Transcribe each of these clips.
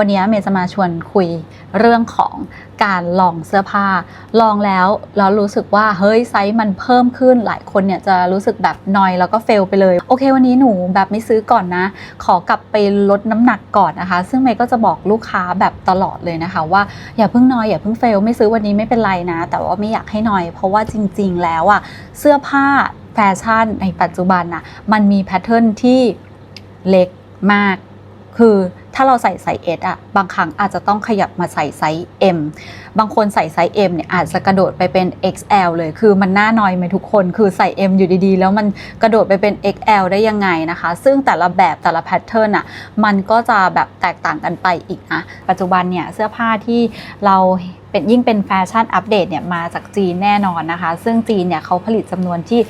วันนี้เมย์จะมาชวนคุยเรื่องของการลองเสื้อผ้า ลองแล้วแล้วรู้สึกว่าเฮ้ยไซส์มันเพิ่มขึ้นหลายคนเนี่ยจะรู้สึกแบบนอยแล้วก็เฟลไปเลย โอเค วันนี้หนูแบบไม่ซื้อก่อนนะ ขอกลับไปลดน้ำหนักก่อนนะคะ ซึ่งเมย์ก็จะบอกลูกค้าแบบตลอดเลยนะคะ ว่าอย่าเพิ่งนอยอย่าเพิ่งเฟลไม่ซื้อวันนี้ไม่เป็นไรนะ แต่ว่าไม่อยากให้นอย เพราะว่าจริง ๆ แล้วอะเสื้อผ้าแฟชั่นในปัจจุบันน่ะมันมีแพทเทิร์นที่เล็กมาก คือ ถ้าเราใส่ไซส์ S อะบางครั้งอาจจะต้องขยับมาใส่ไซส์ M บางคนใส่ไซส์ M เนี่ยอาจจะกระโดดไปเป็น XL เลย คือมันน่านอยไหมทุกคน คือใส่ M อยู่ดีๆ แล้วมันกระโดดไปเป็น XL ได้ยังไงนะคะ ซึ่งแต่ละแบบแต่ละแพทเทิร์นอะมันก็จะแบบแตกต่างกันไปอีกนะ ปัจจุบันเนี่ยเสื้อผ้าที่เรา เป็นยิ่งเป็นแฟชั่นอัปเดตเนี่ยมาจากจีนแน่นอนนะคะ ซึ่งจีนเนี่ยเขาผลิตจำนวนที่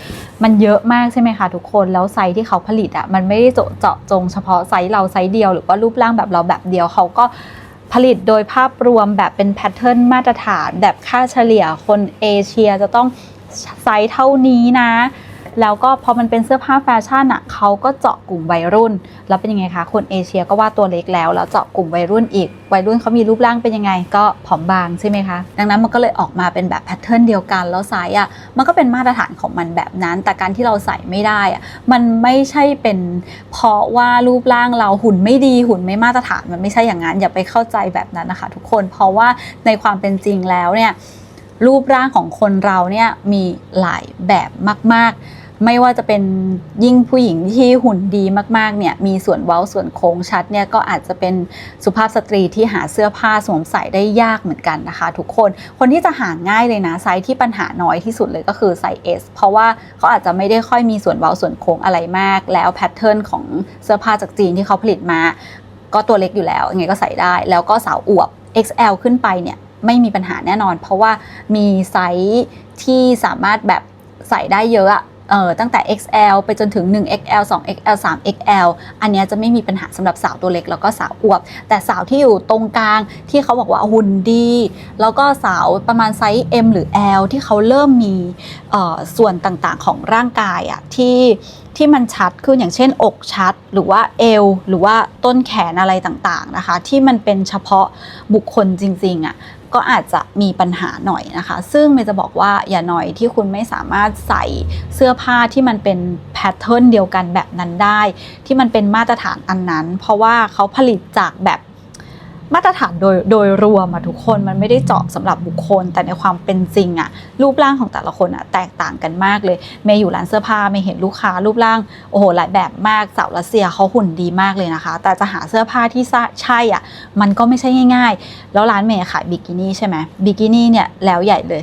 มันเยอะมากใช่ไหมคะทุกคนแล้วไซส์ที่เขาผลิตอะมันไม่ได้เจาะเจาะจงเฉพาะไซส์เราไซส์เดียวหรือว่ารูปร่างแบบเราแบบเดียวเขาก็ผลิตโดยภาพรวมแบบเป็นแพทเทิร์นมาตรฐาน แบบค่าเฉลี่ยคนเอเชียจะต้องไซส์เท่านี้นะ แล้วก็พอมันเป็นเสื้อผ้าแฟชั่นอะเขาก็เจาะกลุ่มวัยรุ่น แล้วเป็นยังไงคะคนเอเชียก็ว่าตัวเล็กแล้ว แล้วเจาะกลุ่มวัยรุ่นอีก วัยรุ่นเขามีรูปร่างเป็นยังไง ก็ผอมบางใช่ไหมคะ ดังนั้นมันก็เลยออกมาเป็นแบบแพทเทิร์นเดียวกัน แล้วไซส์อะมันก็เป็นมาตรฐานของมันแบบนั้น แต่การที่เราใส่ไม่ได้อะมันไม่ใช่เป็นเพราะว่ารูปร่างเราหุ่นไม่ดีหุ่นไม่มาตรฐานมันไม่ใช่อย่างนั้นอย่าไปเข้าใจแบบนั้นนะคะ ทุกคนเพราะว่าในความเป็นจริงแล้วเนี่ยรูปร่างของคนเราเนี่ยมีหลายแบบมาก ๆ ไม่ว่าจะเป็นยิ่งผู้หญิงที่หุ่นดีมากๆเนี่ยมีส่วนเว้าส่วนโค้งชัดเนี่ยก็อาจจะเป็นสุภาพสตรีที่หาเสื้อผ้าสวมใส่ได้ยากเหมือนกันนะคะ ทุกคนคนที่จะหาง่ายเลยนะไซส์ที่ปัญหาน้อยที่สุดเลยก็คือไซส์ S เพราะว่าเขาอาจจะไม่ได้ค่อยมีส่วนเว้าส่วนโค้งอะไรมาก แล้วแพทเทิร์นของเสื้อผ้าจากจีนที่เขาผลิตมา ก็ตัวเล็กอยู่แล้วยังไงก็ใส่ได้ แล้วก็สาวอวบ XL ขึ้นไปเนี่ยไม่มีปัญหาแน่นอน เพราะว่ามีไซส์ที่สามารถแบบใส่ได้เยอะอะ เออตั้งแต่ XL ไปจนถึง 1XL 2XL 3XL อันนี้จะไม่มีปัญหาสำหรับสาวตัวเล็กแล้วก็สาวอวบ แต่สาวที่อยู่ตรงกลางที่เขาบอกว่าหุ่นดี แล้วก็สาวประมาณไซส์ M หรือ L ที่เขาเริ่มมีเอ่อส่วนต่างๆของร่างกายอะที่ที่มันชัดขึ้นอย่างเช่น อกชัดหรือว่าเอว หรือว่าต้นแขนอะไรต่างๆนะคะ ที่มันเป็นเฉพาะบุคคลจริงๆอะ ก็อาจจะมีปัญหาหน่อยนะคะ ซึ่งเมย์จะบอกว่าอย่าหน่อยที่คุณไม่สามารถใส่เสื้อผ้าที่มันเป็นแพทเทิร์นเดียวกันแบบนั้นได้ ที่มันเป็นมาตรฐานอันนั้น เพราะว่าเขาผลิตจากแบบ มาตรฐานโดยโดยรวมอะทุกคนมันไม่ได้เจาะสำหรับบุคคล แต่ในความเป็นจริงอะรูปร่างของแต่ละคนอะแตกต่างกันมากเลยเมย์อยู่ร้านเสื้อผ้าเมย์เห็นลูกค้ารูปร่างโอ้โหหลายแบบมากสาวรัสเซียเขาหุ่นดีมากเลยนะคะ แต่จะหาเสื้อผ้าที่ใช่อะมันก็ไม่ใช่ง่ายๆ แล้วร้านเมย์ขายบิกินี่ใช่ไหมบิกินี่เนี่ยแล้วใหญ่เลย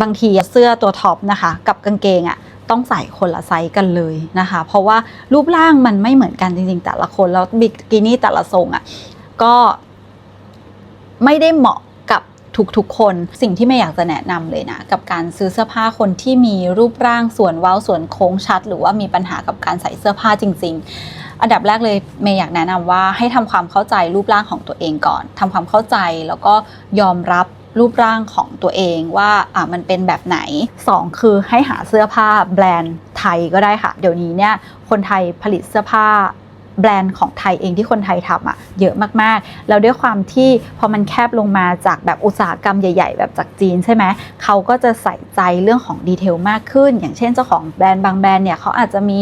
บางทีเสื้อตัวท็อปนะคะ กับกางเกงอะต้องใส่คนละไซส์กันเลยนะคะ เพราะว่ารูปร่างมันไม่เหมือนกันจริงๆ แต่ละคนแล้วบิกินี่แต่ละทรงอะก็ ไม่ได้เหมาะกับทุกๆคนสิ่งที่ไม่อยากจะแนะนำเลยนะ กับการซื้อเสื้อผ้าคนที่มีรูปร่างส่วนเว้าส่วนโค้งชัด หรือว่ามีปัญหากับการใส่เสื้อผ้าจริง ๆ อันดับแรกเลยเมย์อยากแนะนำว่าให้ทำความเข้าใจรูปร่างของตัวเองก่อนทำความเข้าใจแล้วก็ยอมรับรูปร่างของตัวเองว่าอะมันเป็นแบบไหน 2 คือให้หาเสื้อผ้าแบรนด์ไทยก็ได้ค่ะ เดี๋ยวนี้เนี่ยคนไทยผลิตเสื้อผ้า แบรนด์ของไทยเองที่คนไทยทำอะเยอะมากๆ แล้วด้วยความที่พอมันแคบลงมาจากแบบอุตสาหกรรมใหญ่ ๆ แบบจากจีนใช่ไหมเขาก็จะใส่ใจเรื่องของดีเทลมากขึ้น อย่างเช่นเจ้าของแบรนด์บางแบรนด์เนี่ยเขาอาจจะมี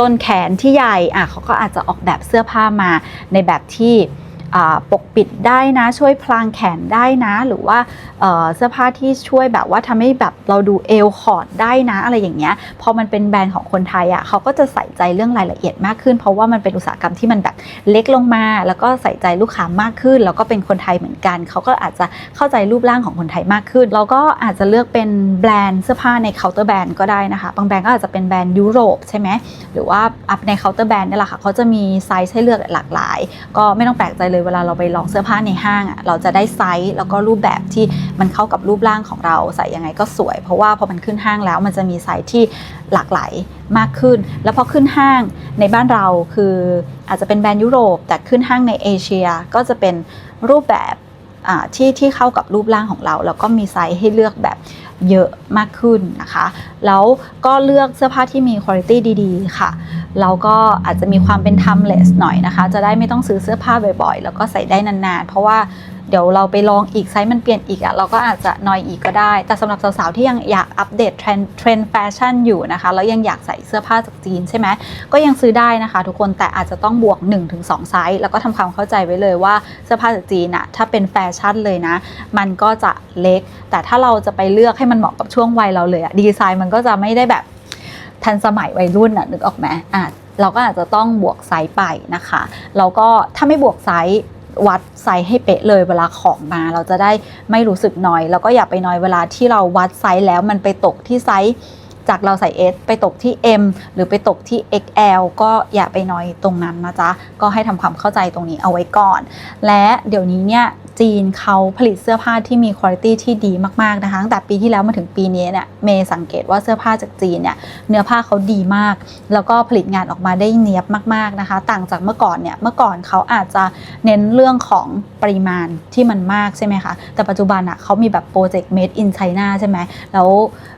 ต้นแขนที่ใหญ่อะเขาก็อาจจะออกแบบเสื้อผ้ามาในแบบที่ ปกปิดได้นะช่วยพลางแขนได้นะ หรือว่าเสื้อผ้าที่ช่วยแบบว่าทำให้แบบเราดูเอวขอดได้นะ อะไรอย่างเงี้ยพอมันเป็นแบรนด์ของคนไทยอะเขาก็จะใส่ใจเรื่องรายละเอียดมากขึ้น เพราะว่ามันเป็นอุตสาหกรรมที่มันแบบเล็กลงมา แล้วก็ใส่ใจลูกค้ามากขึ้น แล้วก็เป็นคนไทยเหมือนกัน เขาก็อาจจะเข้าใจรูปร่างของคนไทยมากขึ้นเราก็อาจจะเลือกเป็นแบรนด์เสื้อผ้าในเคาน์เตอร์แบรนด์ก็ได้นะคะบางแบรนด์ก็อาจจะเป็นแบรนด์ยุโรปใช่ไหมหรือว่าอัพในเคาน์เตอร์แบรนด์นี่แหละค่ะเขาจะมีไซส์ให้เลือกหลากหลาย ก็ไม่ต้องแปลกใจเลยเวลาเราไปลองเสื้อผ้าในห้างอะเราจะได้ไซส์แล้วก็รูปแบบที่มันเข้ากับรูปร่างของเราใส่ยังไงก็สวย เพราะว่าพอมันขึ้นห้างแล้วมันจะมีไซส์ที่หลากหลายมากขึ้น แล้วพอขึ้นห้างในบ้านเราคืออาจจะเป็นแบรนด์ยุโรป แต่ขึ้นห้างในเอเชียก็จะเป็นรูปแบบที่ที่เข้ากับรูปร่างของเรา แล้วก็มีไซส์ให้เลือกแบบ เยอะมากขึ้นนะคะ แล้วก็เลือกเสื้อผ้าที่มีคุณภาพดีๆ ค่ะ แล้วก็อาจจะมีความเป็น timeless หน่อยนะคะ จะได้ไม่ต้องซื้อเสื้อผ้าบ่อยๆ แล้วก็ใส่ได้นานๆ เพราะว่า เดี๋ยวเราไปลองอีกไซส์มันเปลี่ยนอีกอะเราก็อาจจะนอยอีกก็ได้ แต่สำหรับสาวๆที่ยังอยากอัปเดตเทรนด์เทรนด์แฟชั่นอยู่นะคะแล้วยังอยากใส่เสื้อผ้าจากจีนใช่ไหมก็ยังซื้อได้นะคะ ทุกคนแต่อาจจะต้องบวก 1-2 ไซส์แล้วก็ทำความเข้าใจไว้เลยว่าเสื้อผ้าจากจีนอะถ้าเป็นแฟชั่นเลยนะ มันก็จะเล็ก แต่ถ้าเราจะไปเลือกให้มันเหมาะกับช่วงวัยเราเลยอะดีไซน์มันก็จะไม่ได้แบบทันสมัยวัยรุ่นอะนึกออกไหมอะเราก็อาจจะต้องบวกไซส์ไปนะคะ แล้วก็ถ้าไม่บวกไซส์ วัดไซส์ให้เป๊ะเลยเวลาของมาเราจะได้ไม่รู้สึกน้อย แล้วก็อย่าไปน้อยเวลาที่เราวัดไซส์แล้วมันไปตกที่ไซส์ จากเราใส่ S ไปตกที่ M หรือไปตกที่ XL ก็อย่าไปน้อยตรงนั้นนะจ๊ะ ก็ให้ทำความเข้าใจตรงนี้เอาไว้ก่อน และเดี๋ยวนี้เนี่ยจีนเขาผลิตเสื้อผ้าที่มีคุณภาพที่ดีมาก ๆ นะคะตั้งแต่ปีที่แล้วมาถึงปีนี้เนี่ยเมย์สังเกตว่าเสื้อผ้าจากจีนเนี่ยเนื้อผ้าเขาดีมาก แล้วก็ผลิตงานออกมาได้เนียบมาก ๆ นะคะ ต่างจากเมื่อก่อนเนี่ยเมื่อก่อนเขาอาจจะเน้นเรื่องของปริมาณที่มันมากใช่ไหมคะแต่ปัจจุบันอะเขามีแบบโปรเจกต์ made in China ใช่ไหมแล้ว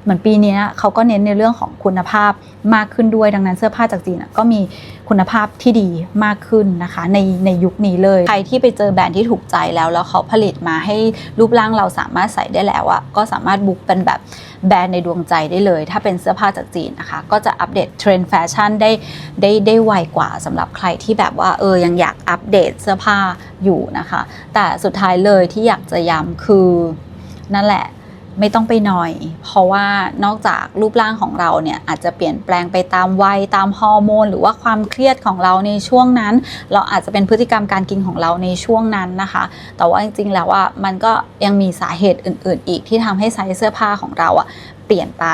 เหมือนปีนี้เขาก็เน้นในเรื่องของคุณภาพมากขึ้นด้วย ดังนั้นเสื้อผ้าจากจีนก็มีคุณภาพที่ดีมากขึ้นนะคะในในยุคนี้เลย ใครที่ไปเจอแบรนด์ที่ถูกใจแล้วแล้วเขาผลิตมาให้รูปร่างเราสามารถใส่ได้แล้วอะก็สามารถบุ๊กเป็นแบบแบรนด์ในดวงใจได้เลย ถ้าเป็นเสื้อผ้าจากจีนนะคะ ก็จะอัปเดตเทรนด์แฟชั่นได้ได้ได้ไวกว่าสำหรับใครที่แบบว่าเออยังอยากอัปเดตเสื้อผ้าอยู่นะคะ แต่สุดท้ายเลยที่อยากจะย้ำคือนั่นแหละ ไม่ต้องไปหน่อย เพราะว่านอกจากรูปร่างของเราเนี่ยอาจจะเปลี่ยนแปลงไปตามวัยตามฮอร์โมน หรือว่าความเครียดของเราในช่วงนั้น เราอาจจะเป็นพฤติกรรมการกินของเราในช่วงนั้นนะคะ แต่ว่าจริงๆแล้วว่ามันก็ยังมีสาเหตุอื่น ๆ อีกที่ทำให้ไซส์เสื้อผ้าของเราอะเปลี่ยนไป